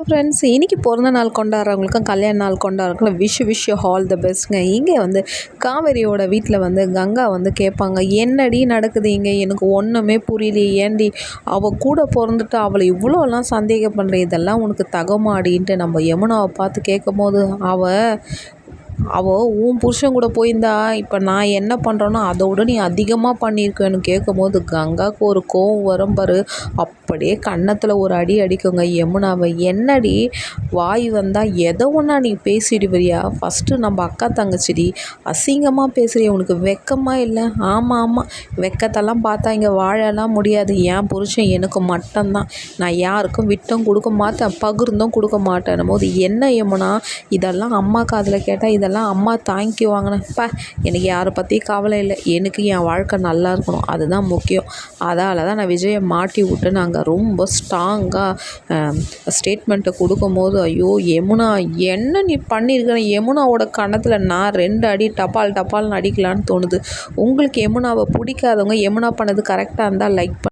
Friends இன்னைக்கு பிறந்த நாள் கொண்டாடுறவங்களுக்கும் கல்யாண நாள் கொண்டாடுறவங்களுக்கும் விஷ் விஷ் ஹால் த பெஸ்ட்ங்க இங்கே வந்து காவேரியோட வீட்டில் வந்து கங்கா வந்து கேட்பாங்க என்னடி நடக்குது இங்கே? எனக்கு ஒன்றுமே புரியலையே ஏன்டி? அவள் கூட பிறந்துட்டு அவளை இவ்வளோலாம் சந்தேகம் பண்ணுற இதெல்லாம் உனக்கு தகமாடின்ட்டு நம்ம யமுனாவை பார்த்து கேட்கும் போது அவள் அவள் உன் புருஷன் கூட போயிருந்தா இப்போ நான் என்ன பண்ணுறேனோ அதை விட நீ அதிகமாக பண்ணியிருக்கேன்னு கேட்கும்போது கங்காவுக்கு ஒரு கோவம் வரும் பாரு. அப்படியே கன்னத்தில் ஒரு அடி அடிக்குங்க. யமுனாவை என்னடி? வாய் வந்தால் எதை ஒன்றா நீ பேசிடுவியா ஃபஸ்ட்டு நம்ம அக்கா தங்கச்சிடி அசிங்கமாக பேசுகிறிய உனக்கு வெக்கமாக இல்லை? ஆமாம் ஆமாம் வெக்கத்தெல்லாம் பார்த்தா இங்கே வாழலாம் முடியாது. என் புருஷன் எனக்கு மட்டும்தான். நான் யாருக்கும் விட்டும் கொடுக்க மாட்டேன் பகிர்ந்தும் கொடுக்க மாட்டேன் போது என்ன யமுனா? இதெல்லாம் அம்மா காதில் கேட்டால் இதெல்லாம் அம்மா தாங்கி வாங்கினப்பா எனக்கு யாரை பற்றியும் கவலை இல்லை. எனக்கு என் வாழ்க்கை நல்லா இருக்கணும். அதுதான் முக்கியம். அதால் தான் நான் விஜயை மாட்டி விட்டு நாங்கள் ரொம்ப ஸ்ட்ராங்காக ஸ்டேட்மெண்ட்டை கொடுக்கும்போது ஐயோ யமுனா என்ன நீ பண்ணியிருக்கிற யமுனாவோட கணத்தில் நான் ரெண்டு அடி டபால் டபால்னு அடிக்கலான்னு தோணுது. உங்களுக்கு யமுனாவை பிடிக்காதவங்க யமுனா பண்ணது கரெக்டாக இருந்தால் லைக்